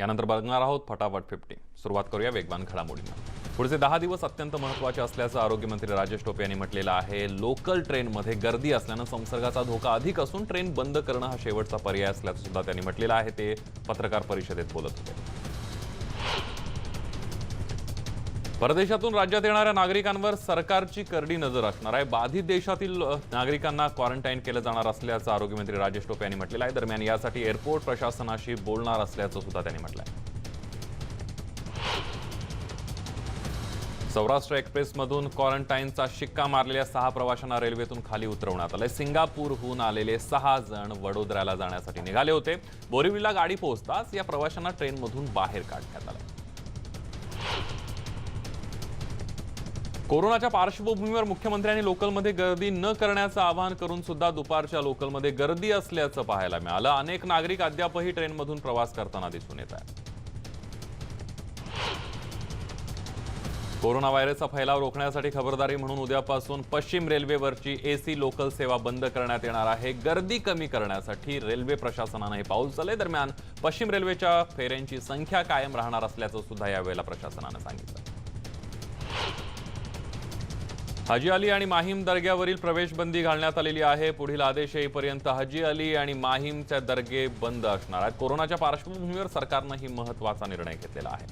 यानंतर बघणार आहोत फटाफट फिफ्टी. सुरुवात करूया वेगवान घडामोडींना. पुढचे दहा दिवस अत्यंत महत्त्वाचे असल्याचं आरोग्यमंत्री राजेश टोपे यांनी म्हटलेलं आहे. लोकल ट्रेनमध्ये गर्दी असल्यानं संसर्गाचा धोका अधिक असून ट्रेन बंद करणं हा शेवटचा पर्याय असल्याचं सुद्धा त्यांनी म्हटलेलं आहे. ते पत्रकार परिषदेत बोलत होते. परदेशातून राज्यात येणाऱ्या नागरिकांवर सरकारची करडी नजर असणार आहे. बाधित देशातील नागरिकांना क्वारंटाईन केलं जाणार असल्याचं आरोग्यमंत्री राजेश टोपे यांनी म्हटलेलं आहे. दरम्यान यासाठी एअरपोर्ट प्रशासनाशी बोलणार असल्याचं सुद्धा त्यांनी म्हटलं आहे. सौराष्ट्र एक्सप्रेसमधून क्वारंटाईनचा शिक्का मारलेल्या सहा प्रवाशांना रेल्वेतून खाली उतरवण्यात आलंय. सिंगापूरहून आलेले सहा जण वडोदऱ्याला जाण्यासाठी निघाले होते. बोरिवलीला गाडी पोहोचताच या प्रवाशांना ट्रेनमधून बाहेर काढण्यात आलं कोरोनाच्या पार्श्वभूमीवर मुख्यमंत्र्यांनी लोकलमध्ये गर्दी न करण्याचं आवाहन करून सुद्धा दुपारच्या लोकलमध्ये गर्दी असल्याचं पाहायला मिळालं. अनेक नागरिक अद्यापही ट्रेनमधून प्रवास करताना दिसून येत आहेत. कोरोना व्हायरसचा फैलाव रोखण्यासाठी खबरदारी म्हणून उद्यापासून पश्चिम रेल्वेवरची एसी लोकल सेवा बंद करण्यात येणार आहे. गर्दी कमी करण्यासाठी रेल्वे प्रशासनानं हे पाऊल उचलले दरम्यान पश्चिम रेल्वेच्या फेऱ्यांची संख्या कायम राहणार असल्याचं सुद्धा यावेळेला प्रशासनानं सांगितलं. हजी अली आणि माहीम दर्ग्यावरील प्रवेशबंदी घालण्यात आलेली आहे. पुढील आदेश येईपर्यंत हजी अली आणि माहीमचे दर्गे बंद असणार आहेत. कोरोनाच्या पार्श्वभूमीवर सरकारनं ही महत्त्वाचा निर्णय घेतलेला आहे.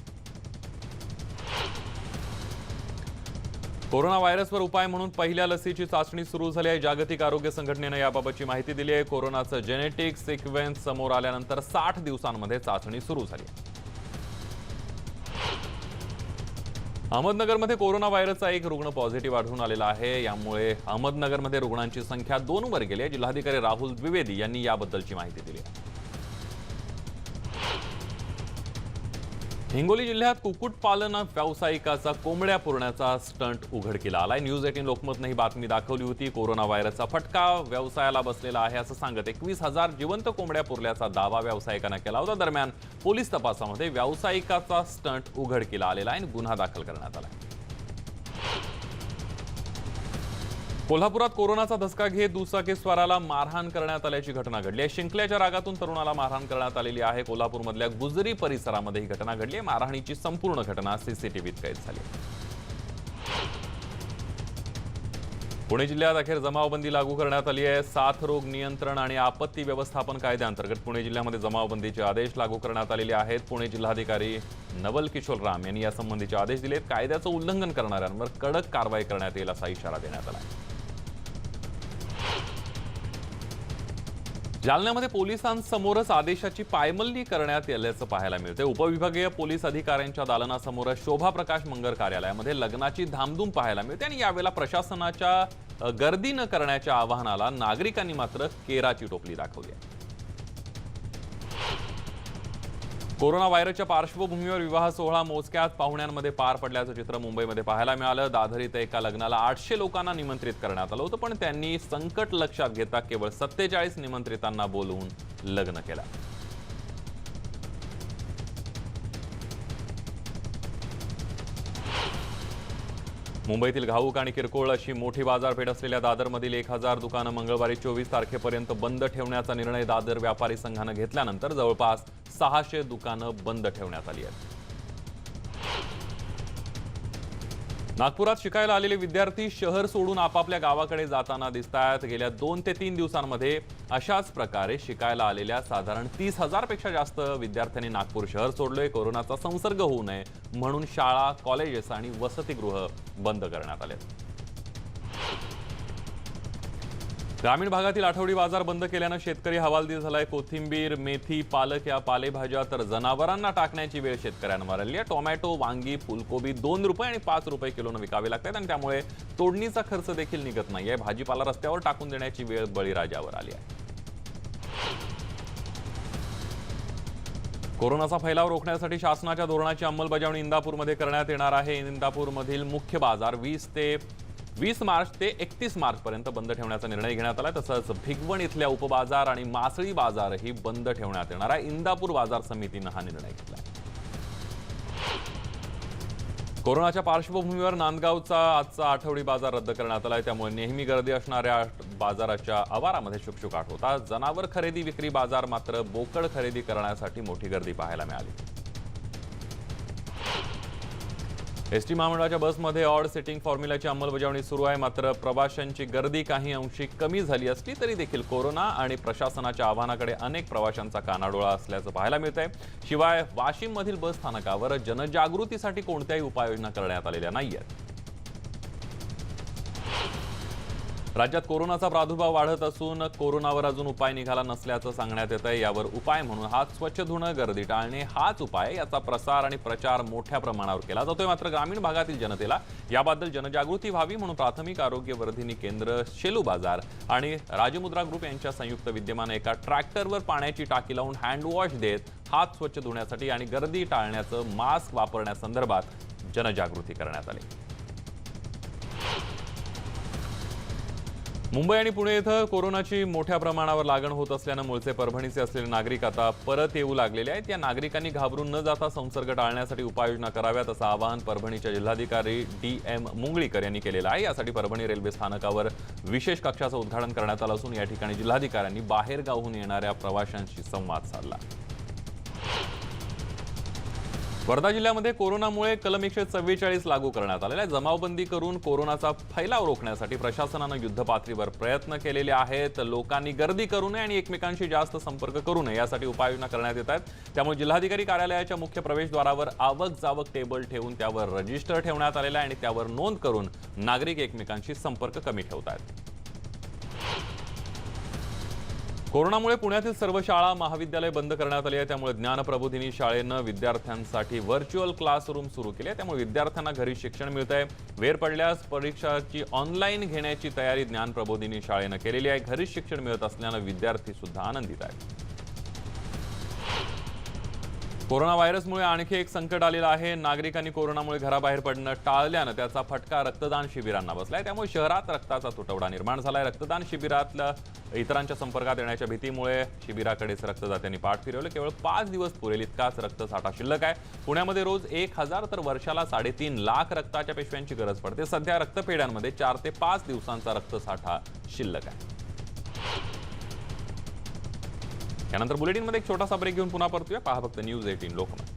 कोरोना व्हायरसवर उपाय म्हणून पहिल्या लसीची चाचणी सुरू झाली आहे. जागतिक आरोग्य संघटनेनं याबाबतची माहिती दिली आहे. कोरोनाचं जेनेटिक सिक्वेन्स समोर आल्यानंतर साठ दिवसांमध्ये चाचणी सुरू झाली आहे. अहमदनगरमध्ये कोरोना व्हायरसचा एक रुग्ण पॉझिटिव्ह आढळून आलेला आहे. यामुळे अहमदनगरमध्ये रुग्णांची संख्या दोनवर गेली आहे. जिल्हाधिकारी राहुल द्विवेदी यांनी याबद्दलची माहिती दिली आहे. हिंगोली जिल्ह्यात कुक्कुटपालन व्यावसायिकाचा कोंबड्या पुरण्याचा स्टंट उघडकीला आलाय. न्यूज एटीन लोकमतनं ही बातमी दाखवली होती. कोरोना व्हायरसचा फटका व्यवसायाला बसलेला आहे असं सांगत एकवीस हजार जिवंत कोंबड्या पुरल्याचा दावा व्यावसायिकांना केला होता. दरम्यान पोलीस तपासामध्ये व्यावसायिकाचा स्टंट उघडकीला आलेला आहे आणि गुन्हा दाखल करण्यात आला कोल्हापुरात कोरोनाचा धसका घेत दुचाकीस्वाराला मारहाण करण्यात आल्याची घटना घडली आहे. शिंकल्याच्या रागातून तरुणाला मारहाण करण्यात आलेली आहे. कोल्हापूरमधल्या गुजरी परिसरामध्ये ही घटना घडली आहे. मारहाणीची संपूर्ण घटना सीसीटीव्हीत कैद झाली पुणे जिल्ह्यात अखेर जमावबंदी लागू करण्यात आली आहे. साथरोग नियंत्रण आणि आपत्ती व्यवस्थापन कायद्याअंतर्गत पुणे जिल्ह्यामध्ये जमावबंदीचे आदेश लागू करण्यात आलेले आहेत. पुणे जिल्हाधिकारी नवल किशोर राम यांनी यासंबंधीचे आदेश दिलेत. कायद्याचं उल्लंघन करणाऱ्यांवर कडक कारवाई करण्यात येईल असा इशारा देण्यात आला आहे. जालन्यामध्ये पोलिसांसमोरच आदेशाची पायमल्ली करण्यात आल्याचं पाहायला मिळते उपविभागीय पोलीस अधिकाऱ्यांच्या दालनासमोर शोभा प्रकाश मंगर कार्यालयामध्ये लग्नाची धामधूम पाहायला मिळते आणि यावेळेला प्रशासनाच्या गर्दी न करण्याच्या आवाहनाला नागरिकांनी मात्र केराची टोपली दाखवली आहे. कोरोना व्हायरसच्या पार्श्वभूमीवर विवाह सोहळा मोजक्यात पाहुण्यांमध्ये पार पडल्याचं चित्र मुंबईमध्ये पाहायला मिळालं. दादर इथं एका लग्नाला आठशे लोकांना निमंत्रित करण्यात आलं होतं पण त्यांनी संकट लक्षात घेता केवळ सत्तेचाळीस निमंत्रितांना बोलवून लग्न केलं. मुंबईतील घाऊक आणि किरकोळ अशी मोठी बाजारपेठ असलेल्या दादरमधील एक हजार दुकानं मंगळवारी चोवीस तारखेपर्यंत बंद ठेवण्याचा निर्णय दादर व्यापारी संघानं घेतल्यानंतर जवळपास सहाशे दुकानं बंद ठेवण्यात आली आहेत. नागपुरात शिकायला आलेले विद्यार्थी शहर सोडून आपापल्या गावाकडे जाताना दिसतात गेल्या दोन ते तीन दिवसांमध्ये अशाच प्रकारे शिकायला आलेल्या साधारण तीस हजारपेक्षा जास्त विद्यार्थ्यांनी नागपूर शहर सोडलोय. कोरोनाचा संसर्ग होऊ नये म्हणून शाळा कॉलेजेस आणि वसतिगृह बंद करण्यात आले ग्रामीण भागातील आठवडी बाजार बंद केल्यानं शेतकरी हवालदिल झालाय. कोथिंबीर मेथी पालक या पालेभाज्या तर जनावरांना टाकण्याची वेळ शेतकऱ्यांवर आली आहे. टोमॅटो वांगी फुलकोबी दोन रुपये आणि पाच रुपये किलोनं विकावे लागतात आणि त्यामुळे तोडणीचा खर्च देखील निघत नाहीये. भाजीपाला रस्त्यावर टाकून देण्याची वेळ बळीराजावर आली आहे. कोरोनाचा फैलाव रोखण्यासाठी शासनाच्या धोरणाची अंमलबजावणी इंदापूरमध्ये करण्यात येणार आहे. इंदापूरमधील मुख्य बाजार वीस ते वीस मार्च ते एकतीस मार्च पर्यंत बंद ठेवण्याचा निर्णय घेण्यात आला तसंच भिगवण इथल्या उपबाजार आणि मासळी बाजारही बंद ठेवण्यात येणार आहे. इंदापूर बाजार समितीनं हा निर्णय घेतला कोरोनाच्या पार्श्वभूमीवर नांदगावचा आजचा आठवडी बाजार रद्द करण्यात आलाय. त्यामुळे नेहमी गर्दी असणाऱ्या बाजाराच्या आवारामध्ये शुकशुकाट होता जनावर खरेदी विक्री बाजार मात्र बोकड खरेदी करण्यासाठी मोठी गर्दी पाहायला मिळाली. एस टी महामंडळाच्या बसमध्ये ऑड सिटिंग फॉर्म्युलाची अंमलबजावणी सुरू आहे. मात्र प्रवाशांची गर्दी काही अंशी कमी झाली असली तरी देखील कोरोना आणि प्रशासनाच्या आव्हानाकडे अनेक प्रवाशांचा कानाडोळा असल्याचं पाहायला मिळत आहे शिवाय वाशिममधील बस स्थानकावर जनजागृतीसाठी कोणत्याही उपाययोजना करण्यात आलेल्या नाही आहेत राज्यात कोरोनाचा प्रादुर्भाव वाढत असून कोरोनावर अजून उपाय निघाला नसल्याचं सांगण्यात येत आहे यावर उपाय म्हणून हात स्वच्छ धुणं गर्दी टाळणे हाच उपाय याचा प्रसार आणि प्रचार मोठ्या प्रमाणावर केला जातोय. मात्र ग्रामीण भागातील जनतेला याबद्दल जनजागृती व्हावी म्हणून प्राथमिक आरोग्य वर्धिनी केंद्र शेलू बाजार आणि राजमुद्रा ग्रुप यांच्या संयुक्त विद्यमाने एका ट्रॅक्टरवर पाण्याची टाकी लावून हँडवॉश देत हात स्वच्छ धुण्यासाठी आणि गर्दी टाळण्याचं मास्क वापरण्यासंदर्भात जनजागृती करण्यात आली. मुंबई आणि पुणे इथं कोरोनाची मोठ्या प्रमाणावर लागण होत असल्यानं मूळचे परभणीचे असलेले नागरिक आता परत येऊ लागलेले आहेत. या नागरिकांनी घाबरून न जाता संसर्ग टाळण्यासाठी उपाययोजना कराव्यात असं आवाहन परभणीच्या जिल्हाधिकारी डी एम मुंगळीकर यांनी केलेलं आहे. यासाठी परभणी रेल्वे स्थानकावर विशेष कक्षाचं उद्घाटन करण्यात आलं असून या ठिकाणी जिल्हाधिकाऱ्यांनी बाहेरगावहून येणाऱ्या प्रवाशांशी संवाद साधला. वर्धा जिल्ह्यामध्ये कोरोनामुळे कलम एकशे चव्वेचाळीस लागू करण्यात आलेला आहे. जमावबंदी करून कोरोनाचा फैलाव रोखण्यासाठी प्रशासनानं युद्धपातळीवर प्रयत्न केलेले आहेत. लोकांनी गर्दी करू नये आणि एकमेकांशी जास्त संपर्क करू नये यासाठी उपाययोजना करण्यात येत आहेत. त्यामुळे जिल्हाधिकारी कार्यालयाच्या मुख्य प्रवेशद्वारावर आवक जावक टेबल ठेवून त्यावर रजिस्टर ठेवण्यात आलेला आहे आणि त्यावर नोंद करून नागरिक एकमेकांशी संपर्क कमी ठेवत आहेत. कोरोनामुळे पुण्यातील सर्व शाळा महाविद्यालय बंद करण्यात आली आहे त्यामुळे ज्ञानप्रबोधिनी शाळेनं विद्यार्थ्यांसाठी व्हर्च्युअल क्लासरूम सुरू केले आहे त्यामुळे विद्यार्थ्यांना घरी शिक्षण मिळत आहे वेळ पडल्यास परीक्षाची ऑनलाईन घेण्याची तयारी ज्ञानप्रबोधिनी शाळेनं केलेली आहे. घरीच शिक्षण मिळत असल्यानं विद्यार्थी सुद्धा आनंदित आहेत. कोरोना व्हायरसमुळे आणखी एक संकट आलेलं आहे. नागरिकांनी कोरोनामुळे घराबाहेर पडणं टाळल्यानं त्याचा फटका रक्तदान शिबिरांना बसलाय. त्यामुळे शहरात रक्ताचा तुटवडा निर्माण झालाय. रक्तदान शिबिरातल्या इतरांच्या संपर्कात येण्याच्या भीतीमुळे शिबिराकडेच रक्तदात्यांनी पाठ फिरवलं. केवळ पाच दिवस पुरेल इतकाच रक्तसाठा शिल्लक आहे. पुण्यामध्ये रोज एक हजार तर वर्षाला साडेतीन लाख रक्ताच्या पेशव्यांची गरज पडते. सध्या रक्तपेढ्यांमध्ये चार ते पाच दिवसांचा रक्तसाठा शिल्लक आहे. यानंतर बुलेटिनमध्ये एक छोटासा ब्रेक घेऊन पुन्हा परतूया. पहा फक्त न्यूज एटीन लोकमत.